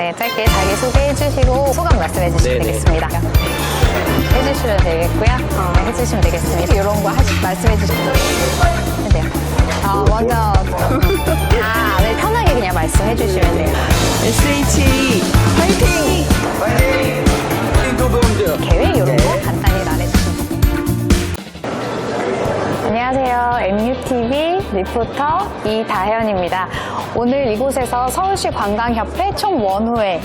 네, 짧게 자기 소개해 주시고 소감 말씀해 주시면 네네. 되겠습니다. 해주시면 되겠고요. 어, 해주시면 되겠습니다. 이런 거 하시, 말씀해 주시면 돼요. 어, 먼저, 아, 네, 편하게 그냥 말씀해 주시면 돼요. SH 화이팅! 계획 이런 거 간단히 말해주시면 안녕하세요. MUTV 리포터 이다현입니다. 오늘 이곳에서 서울시 관광협회 총원후회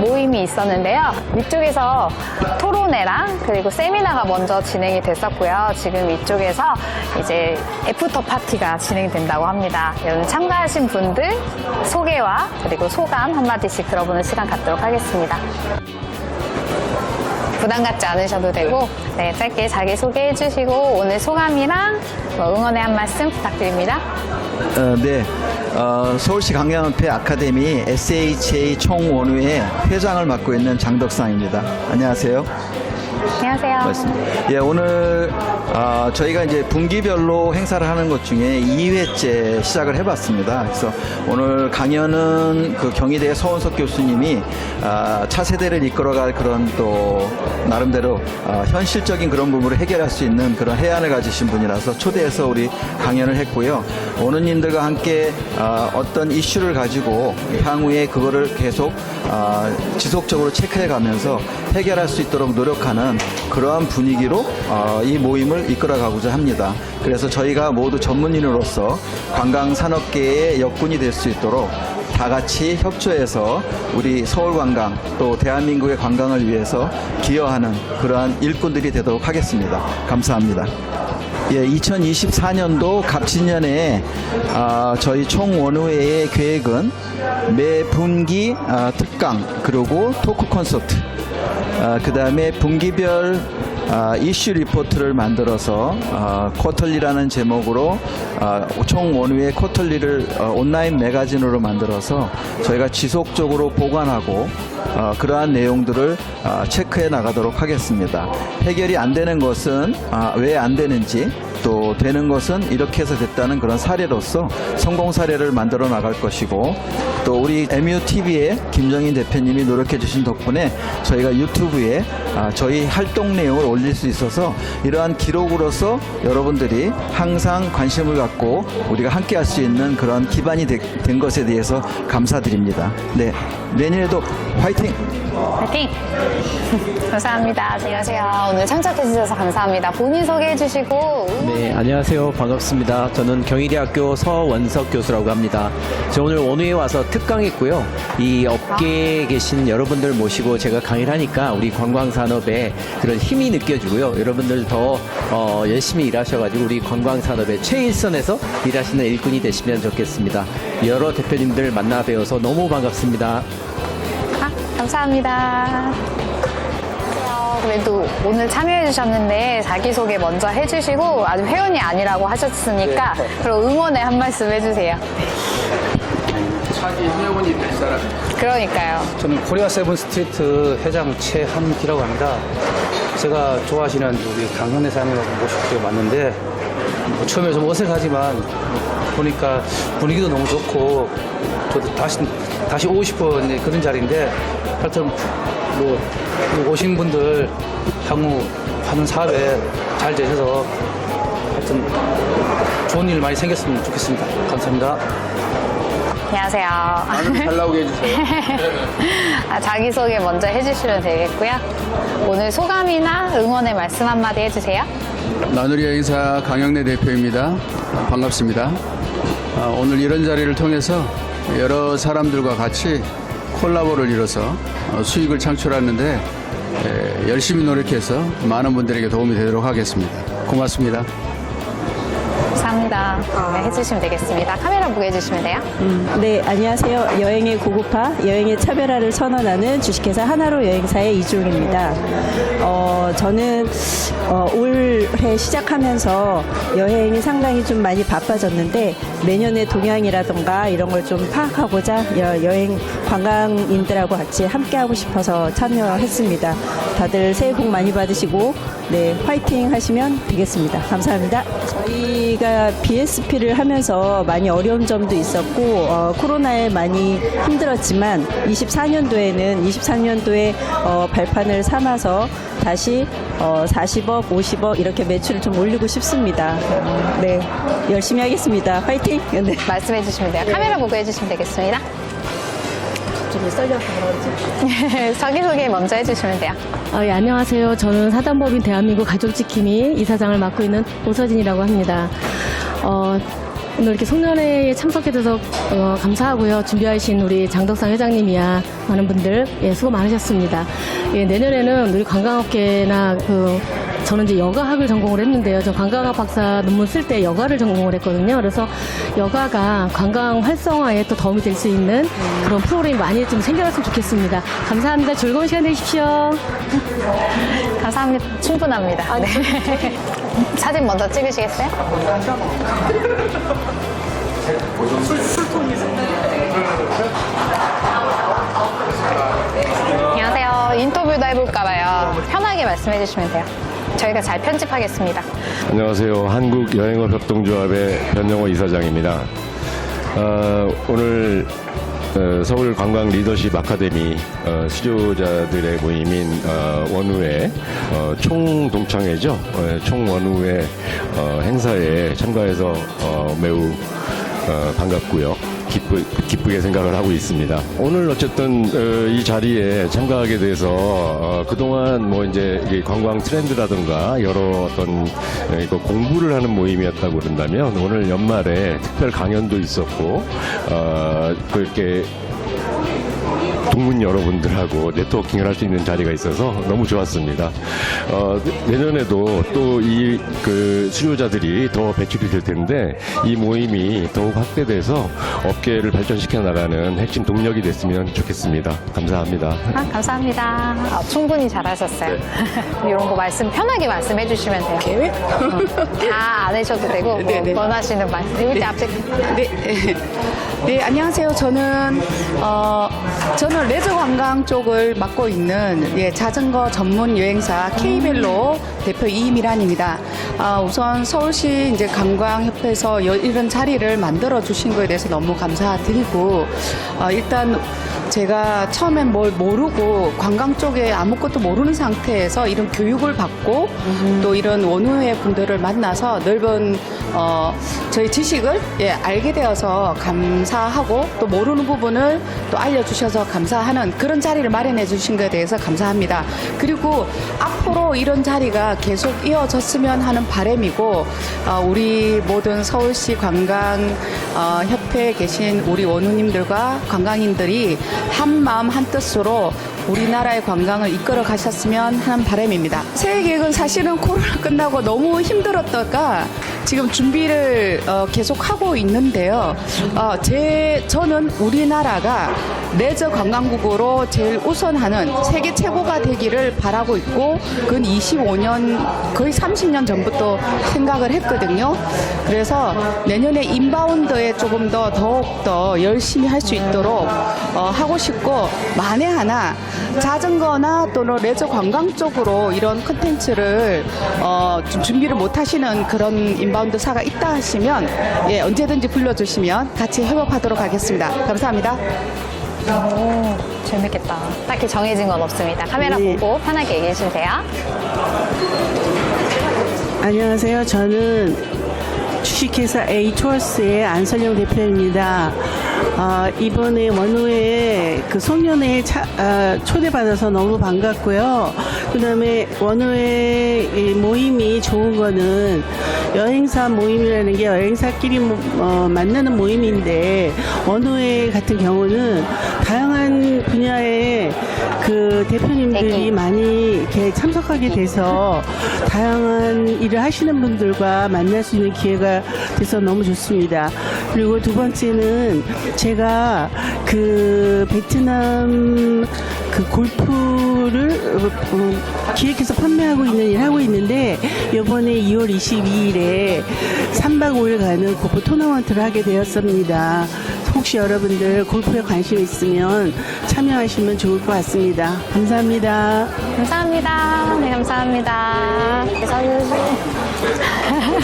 모임이 있었는데요. 위쪽에서 토론회랑 그리고 세미나가 먼저 진행이 됐었고요. 지금 이쪽에서 이제 애프터 파티가 진행된다고 합니다. 여러분 참가하신 분들 소개와 그리고 소감 한마디씩 들어보는 시간 갖도록 하겠습니다. 부담 갖지 않으셔도 되고 네, 짧게 자기 소개해 주시고 오늘 소감이랑 뭐 응원의 한 말씀 부탁드립니다. 어, 네. 어, 서울시 강양은폐 아카데미 SHA 총원회 회장을 맡고 있는 장덕상입니다. 안녕하세요. 안녕하세요. 예, 오늘 아, 저희가 이제 분기별로 행사를 하는 것 중에 2회째 시작을 해봤습니다. 그래서 오늘 강연은 그 경희대 서원석 교수님이 아, 차세대를 이끌어갈 그런 또 나름대로 아, 현실적인 그런 부분을 해결할 수 있는 그런 해안을 가지신 분이라서 초대해서 우리 강연을 했고요. 오는님들과 함께 아, 어떤 이슈를 가지고 향후에 그거를 계속 아, 지속적으로 체크해 가면서 해결할 수 있도록 노력하는 그러한 분위기로 어, 이 모임을 이끌어가고자 합니다. 그래서 저희가 모두 전문인으로서 관광 산업계의 역군이 될 수 있도록 다 같이 협조해서 우리 서울 관광 또 대한민국의 관광을 위해서 기여하는 그러한 일꾼들이 되도록 하겠습니다. 감사합니다. 예, 2024년도 갑진년에 아, 저희 총원회의 계획은 매 분기 아, 특강 그리고 토크 콘서트 그 다음에 분기별 아, 이슈 리포트를 만들어서 아, 쿼털리라는 제목으로 아, 총 원위의 쿼털리를 어, 온라인 매거진으로 만들어서 저희가 지속적으로 보관하고 어, 그러한 내용들을 아, 체크해 나가도록 하겠습니다. 해결이 안 되는 것은 왜안 되는지 또 되는 것은 이렇게 해서 됐다는 그런 사례로서 성공 사례를 만들어 나갈 것이고 또 우리 MUTV의 김정인 대표님이 노력해 주신 덕분에 저희가 유튜브에 아, 저희 활동 내용을 올릴 수 있어서 이러한 기록으로서 여러분들이 항상 관심을 갖고 우리가 함께 할 수 있는 그런 기반이 되- 된 것에 대해서 감사드립니다. 네. 내년에도 화이팅! 파이팅! 감사합니다. 안녕하세요. 오늘 참석해 주셔서 감사합니다. 본인 소개해 주시고 네, 안녕하세요. 반갑습니다. 저는 경희대학교 서원석 교수라고 합니다. 저 오늘 원우에 와서 특강했고요. 이 업계에 계신 여러분들 모시고 제가 강의를 하니까 우리 관광산업에 그런 힘이 느껴지고요. 여러분들 더 어, 열심히 일하셔가지고 우리 관광산업의 최일선에서 일하시는 일꾼이 되시면 좋겠습니다. 여러 대표님들 만나 뵈어서 너무 반갑습니다. 아, 감사합니다. 그래도 오늘 참여해 주셨는데 자기소개 먼저 해주시고 아직 회원이 아니라고 하셨으니까 그럼 응원의 한 말씀 해주세요. 차기 회원이 될 사람. 그러니까요. 저는 코리아 세븐 스트리트 회장 최한기라고 합니다. 제가 좋아하시는 우리 강현 회사님하고 모시고 왔는데 뭐 처음에 좀 어색하지만 보니까 분위기도 너무 좋고 저도 다시 다시 오고 싶은 그런 자리인데 하여튼 뭐 오신 분들 향후 하는 사업에 잘 되셔서 하여튼 좋은 일 많이 생겼으면 좋겠습니다. 감사합니다. 안녕하세요. 많은 잘 나오게 해주세요. 아, 자기소개 먼저 해주시면 되겠고요. 오늘 소감이나 응원의 말씀 한마디 해주세요. 나누리 여행사 강영래 대표입니다. 반갑습니다. 아, 오늘 이런 자리를 통해서 여러 사람들과 같이 콜라보를 이뤄서 어, 수익을 창출하는데 에, 열심히 노력해서 많은 분들에게 도움이 되도록 하겠습니다. 고맙습니다. 감사합니다. 네, 해주시면 되겠습니다. 카메라 보게 해주시면 돼요. 네, 안녕하세요. 여행의 고급화, 여행의 차별화를 선언하는 주식회사 하나로 여행사의 이주웅입니다. 어, 저는 어, 올해 시작하면서 여행이 상당히 좀 많이 바빠졌는데 내년의 동향이라던가 이런 걸 좀 파악하고자 여, 여행 관광인들하고 같이 함께하고 싶어서 참여했습니다. 다들 새해 복 많이 받으시고 네, 화이팅 하시면 되겠습니다. 감사합니다. 저희가 저희가 BSP를 하면서 많이 어려운 점도 있었고 어, 코로나에 많이 힘들었지만 24년도에는 23년도에 어, 발판을 삼아서 다시 어, 40억, 50억 이렇게 매출을 좀 올리고 싶습니다. 어, 네, 열심히 하겠습니다. 화이팅! 네. 말씀해 주시면 돼요. 카메라 보고 해주시면 되겠습니다. 좀 썰려서 그러지. 자기소개 먼저 해주시면 돼요. 어, 예, 안녕하세요. 저는 사단법인 대한민국 가족지킴이 이사장을 맡고 있는 오서진이라고 합니다. 어, 오늘 이렇게 송년회에 참석해줘서 어, 감사하고요. 준비하신 우리 장덕상 회장님이야 많은 분들 예, 수고 많으셨습니다. 예, 내년에는 우리 관광업계나 그 저는 이제 여가학을 전공을 했는데요. 저 관광학 박사 논문 쓸 때 여가를 전공을 했거든요. 그래서 여가가 관광 활성화에 또 도움이 될 수 있는 그런 프로그램이 많이 좀 생겨났으면 좋겠습니다. 감사합니다. 즐거운 시간 되십시오. 감사합니다. 충분합니다. 네. 사진 먼저 찍으시겠어요? 안녕하세요. 인터뷰도 해볼까봐요. 편하게 말씀해 주시면 돼요. 저희가 잘 편집하겠습니다. 안녕하세요. 한국여행업 협동조합의 변영호 이사장입니다. 어, 오늘 어, 서울 관광 리더십 아카데미 어, 수료자들의 모임인 어, 원우회 어, 총동창회죠. 어, 총원우회 어, 행사에 참가해서 어, 매우 어, 반갑고요. 기쁘, 기쁘게 생각을 하고 있습니다. 오늘 어쨌든 어, 이 자리에 참가하게 돼서 어, 그동안 뭐 이제 이 관광 트렌드라든가 여러 어떤 어, 공부를 하는 모임이었다고 그런다면 오늘 연말에 특별 강연도 있었고 어, 그렇게 동문 여러분들하고 네트워킹을 할 수 있는 자리가 있어서 너무 좋았습니다. 어, 내년에도 또 이 그 수료자들이 더 배출이 될 텐데 이 모임이 더욱 확대돼서 업계를 발전시켜 나가는 핵심 동력이 됐으면 좋겠습니다. 감사합니다. 아, 감사합니다. 아, 충분히 잘하셨어요. 이런 거 말씀 편하게 말씀해 주시면 돼요. 계획? 다 안 하셔도 되고 뭐 원하시는 말씀. 앞에 네, 네, 안녕하세요. 저는 어, 저는 레저 관광 쪽을 맡고 있는 예, 자전거 전문 여행사 K벨로 대표 이미란입니다. 아, 우선 서울시 이제 관광협회에서 여- 이런 자리를 만들어 주신 거에 대해서 너무 감사드리고 어, 일단 제가 처음엔 뭘 모르고 관광 쪽에 아무것도 모르는 상태에서 이런 교육을 받고 또 이런 원우회 분들을 만나서 넓은 어, 저희 지식을 예, 알게 되어서 감사하고 또 모르는 부분을 또 알려주셔서 감사하는 그런 자리를 마련해 주신 것에 대해서 감사합니다. 그리고 앞으로 이런 자리가 계속 이어졌으면 하는 바람이고 어, 우리 모든 서울시 관광 어, 협회에 계신 우리 원우님들과 관광인들이 한 마음 한 뜻으로 우리나라의 관광을 이끌어 가셨으면 하는 바람입니다. 새해 계획은 사실은 코로나 끝나고 너무 힘들었다가 지금 준비를 어, 계속 하고 있는데요. 어, 제 저는 우리나라가 레저 관광국으로 제일 우선하는 세계 최고가 되기를 바라고 있고 그건 25년 거의 30년 전부터 생각을 했거든요. 그래서 내년에 인바운드에 조금 더 더욱 더 열심히 할 수 있도록 어, 하고 싶고 만에 하나 자전거나 또는 레저 관광 쪽으로 이런 컨텐츠를 어, 좀 준비를 못 하시는 그런 인바운드 사가 있다 하시면 예, 언제든지 불러주시면 같이 협업하도록 하겠습니다. 감사합니다. 오, 재밌겠다. 딱히 정해진 건 없습니다. 카메라 네. 보고 편하게 얘기해 주세요 돼요. 안녕하세요. 저는 주식회사 A 투어스의 안선영 대표입니다. 아, 이번에 원우회 그 송년회에 차- 아, 초대받아서 너무 반갑고요. 그 다음에 원우회 이 모임이 좋은 거는 여행사 모임이라는 게 여행사끼리 모- 어, 만나는 모임인데 원우회 같은 경우는 다양한 분야의 그 대표님들이 많이 이렇게 참석하게 돼서 다양한 일을 하시는 분들과 만날 수 있는 기회가 돼서 너무 좋습니다. 그리고 두 번째는 제가 그 베트남 그 골프를 어, 어, 기획해서 판매하고 있는 일 하고 있는데 이번에 2월 22일에 3박 5일 가는 골프 토너먼트를 하게 되었습니다. 혹시 여러분들 골프에 관심 있으면 참여하시면 좋을 것 같습니다. 감사합니다. 감사합니다. 네, 감사합니다.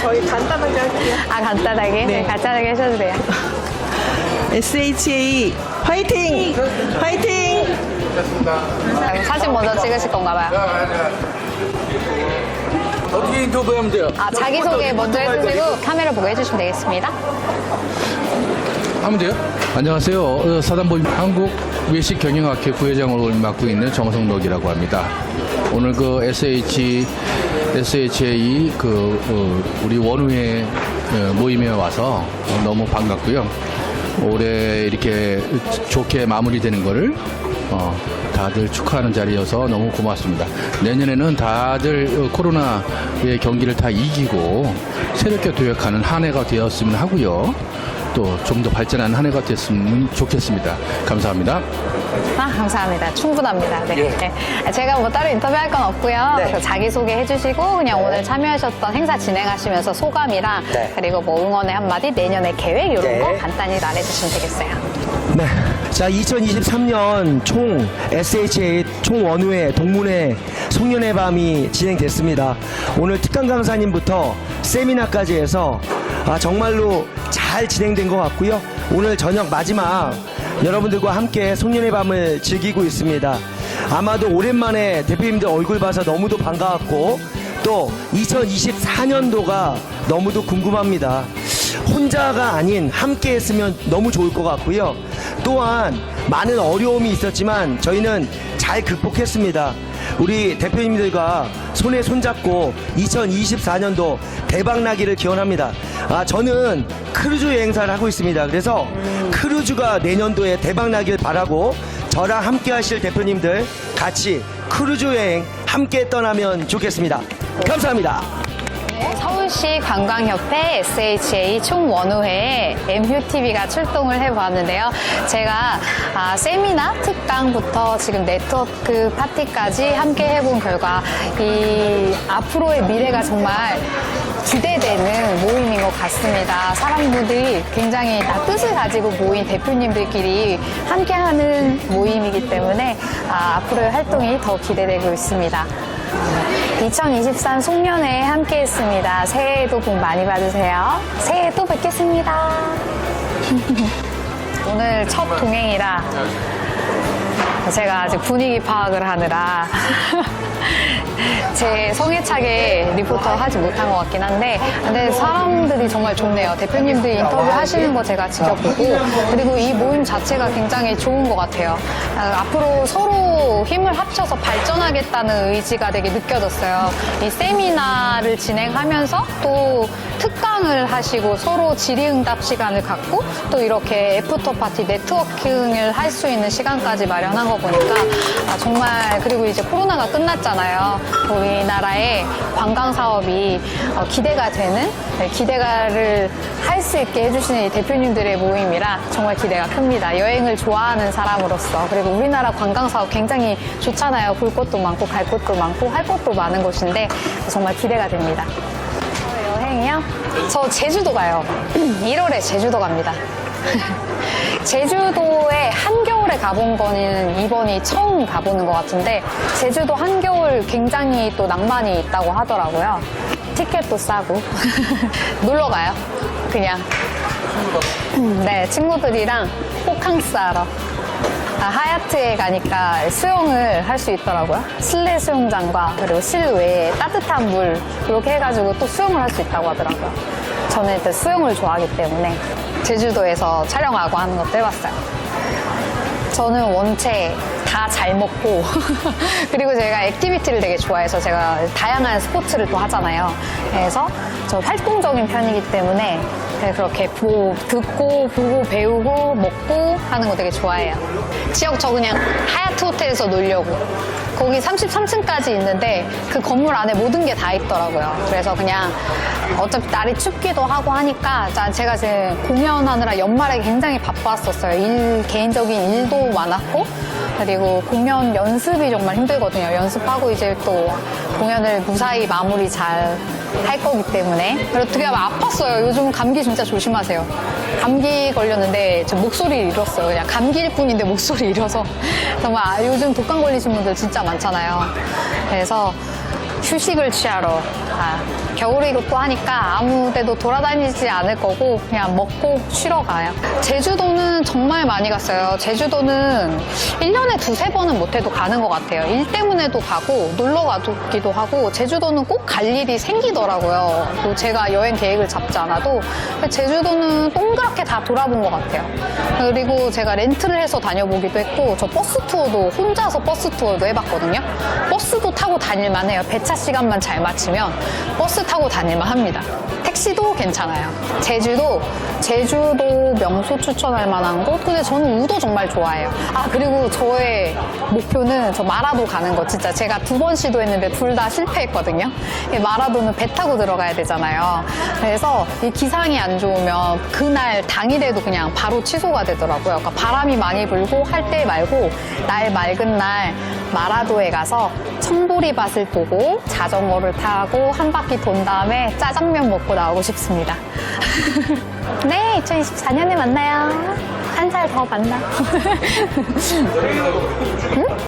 저희 간단하게 할게요. 아, 간단하게? 네, 간단하게 하셔도 돼요. SHA 화이팅! 화이팅! 자, 사진 먼저 찍으실 건가 봐요. 어떻게 인터뷰하면 돼요? 아, 자기소개 먼저 해주시고 카메라 보고 해주시면 되겠습니다. 하면 돼요? 안녕하세요. 어, 사단법인 한국 외식 경영학회 부회장을 맡고 있는 정성덕이라고 합니다. 오늘 그 SH, SHA 그, 어, 우리 원우회 어, 모임에 와서 어, 너무 반갑고요. 올해 이렇게 좋게 마무리되는 거를 어, 다들 축하하는 자리여서 너무 고맙습니다. 내년에는 다들 어, 코로나의 경기를 다 이기고 새롭게 도약하는 한 해가 되었으면 하고요. 또 좀 더 발전하는 한 해가 됐으면 좋겠습니다. 감사합니다. 아, 감사합니다. 충분합니다. 네. 네. 제가 뭐 따로 인터뷰할 건 없고요. 그래서 자기소개 해주시고 그냥 오늘 참여하셨던 행사 진행하시면서 소감이랑 그리고 뭐 응원의 한마디, 내년의 계획 이런 거 간단히 말해주시면 되겠어요. 네. 자, 2023년 총 SHA 총 원우회 동문회 송년회 밤이 진행됐습니다. 오늘 특강 강사님부터 세미나까지 해서 아, 정말로 잘 진행된 것 같고요. 오늘 저녁 마지막 여러분들과 함께 송년회 밤을 즐기고 있습니다. 아마도 오랜만에 대표님들 얼굴 봐서 너무도 반가웠고 또 2024년도가 너무도 궁금합니다. 혼자가 아닌 함께 했으면 너무 좋을 것 같고요. 또한 많은 어려움이 있었지만 저희는 잘 극복했습니다. 우리 대표님들과 손에 손잡고 2024년도 대박나기를 기원합니다. 아, 저는 크루즈 여행사를 하고 있습니다. 그래서 크루즈가 내년도에 대박나길 바라고 저랑 함께 하실 대표님들 같이 크루즈 여행 함께 떠나면 좋겠습니다. 감사합니다. 서울시 관광협회 SHA 총원우회에 MUTV가 출동을 해보았는데요. 제가 아, 세미나 특강부터 지금 네트워크 파티까지 함께 해본 결과 이 앞으로의 미래가 정말 기대되는 모임인 것 같습니다. 사람들이 굉장히 다 뜻을 가지고 모인 대표님들끼리 함께하는 모임이기 때문에 아, 앞으로의 활동이 더 기대되고 있습니다. 2023 송년회에 함께 했습니다. 새해에도 복 많이 받으세요. 새해에 또 뵙겠습니다. 오늘 첫 동행이라 제가 아직 분위기 파악을 하느라 제 성애차게 리포터 하지 못한 것 같긴 한데 근데 사람들이 정말 좋네요. 대표님들이 인터뷰 하시는 거 제가 지켜보고 그리고 이 모임 자체가 굉장히 좋은 것 같아요. 아, 앞으로 서로 힘을 합쳐서 발전하겠다는 의지가 되게 느껴졌어요. 이 세미나를 진행하면서 또 특강을 하시고 서로 질의응답 시간을 갖고 또 이렇게 애프터 파티 네트워킹을 할 수 있는 시간까지 마련한 거 보니까 아, 정말 그리고 이제 코로나가 끝났잖아요. 우리나라의 관광 사업이 어, 기대가 되는 네, 기대가를 할 수 있게 해주시는 이 대표님들의 모임이라 정말 기대가 큽니다. 여행을 좋아하는 사람으로서 그리고 우리나라 관광 사업 굉장히 좋잖아요. 볼 것도 많고 갈 곳도 많고 할 것도 많은 곳인데 정말 기대가 됩니다. 여행이요? 저 제주도 가요. 1월에 제주도 갑니다. 제주도에 한겨울에 가본 거는 이번이 처음 가보는 것 같은데 제주도 한겨울 굉장히 또 낭만이 있다고 하더라고요. 티켓도 싸고 놀러 가요. 그냥 네 친구들이랑 호캉스 하러 아, 하얏트에 가니까 수영을 할 수 있더라고요. 실내 수영장과 그리고 실외에 따뜻한 물 이렇게 해가지고 또 수영을 할 수 있다고 하더라고요. 저는 일단 수영을 좋아하기 때문에 제주도에서 촬영하고 하는 것도 해봤어요. 저는 원체 다 잘 먹고 그리고 제가 액티비티를 되게 좋아해서 제가 다양한 스포츠를 또 하잖아요. 그래서 저 활동적인 편이기 때문에 그렇게 보, 듣고 보고 배우고 먹고 하는 거 되게 좋아해요. 지역 저 그냥 하얏트 호텔에서 놀려고 거기 33층까지 있는데 그 건물 안에 모든 게 다 있더라고요. 그래서 그냥 어차피 날이 춥기도 하고 하니까 자, 제가 지금 공연하느라 연말에 굉장히 바빴었어요. 일, 개인적인 일도 많았고 그리고 공연 연습이 정말 힘들거든요. 연습하고 이제 또 공연을 무사히 마무리 잘 할 거기 때문에. 그리고 되게 아팠어요. 요즘 감기 진짜 조심하세요. 감기 걸렸는데 저 목소리 잃었어요. 그냥 감기일 뿐인데 목소리 잃어서. 정말 아, 요즘 독감 걸리신 분들 진짜 많잖아요. 그래서 휴식을 취하러 아, 겨울이고 하니까 아무 데도 돌아다니지 않을 거고 그냥 먹고 쉬러 가요. 제주도는 정말 많이 갔어요. 제주도는 1년에 두세 번은 못해도 가는 것 같아요. 일 때문에도 가고 놀러 가기도 하고 제주도는 꼭 갈 일이 생기더라고요. 뭐 제가 여행 계획을 잡지 않아도 제주도는 동그랗게 다 돌아본 것 같아요. 그리고 제가 렌트를 해서 다녀보기도 했고 저 버스 투어도 혼자서 버스 투어도 해봤거든요. 버스도 타고 다닐만 해요. 배차 시간만 잘 맞추면 버스 타고 다닐만 합니다. 택시도 괜찮아요. 제주도, 제주도 명소 추천할 만한 곳? 근데 저는 우도 정말 좋아해요. 아, 그리고 저의 목표는 저 마라도 가는 거 진짜 제가 두 번 시도했는데 둘 다 실패했거든요. 이 마라도는 배 타고 들어가야 되잖아요. 그래서 이 기상이 안 좋으면 그날 당일에도 그냥 바로 취소가 되더라고요. 그러니까 바람이 많이 불고 할 때 말고 날 맑은 날 마라도에 가서 청보리밭을 보고 자전거를 타고 한 바퀴 돈 다음에 짜장면 먹고 나오고 싶습니다. 네, 2024년에 만나요. 한 살 더 만나. 응?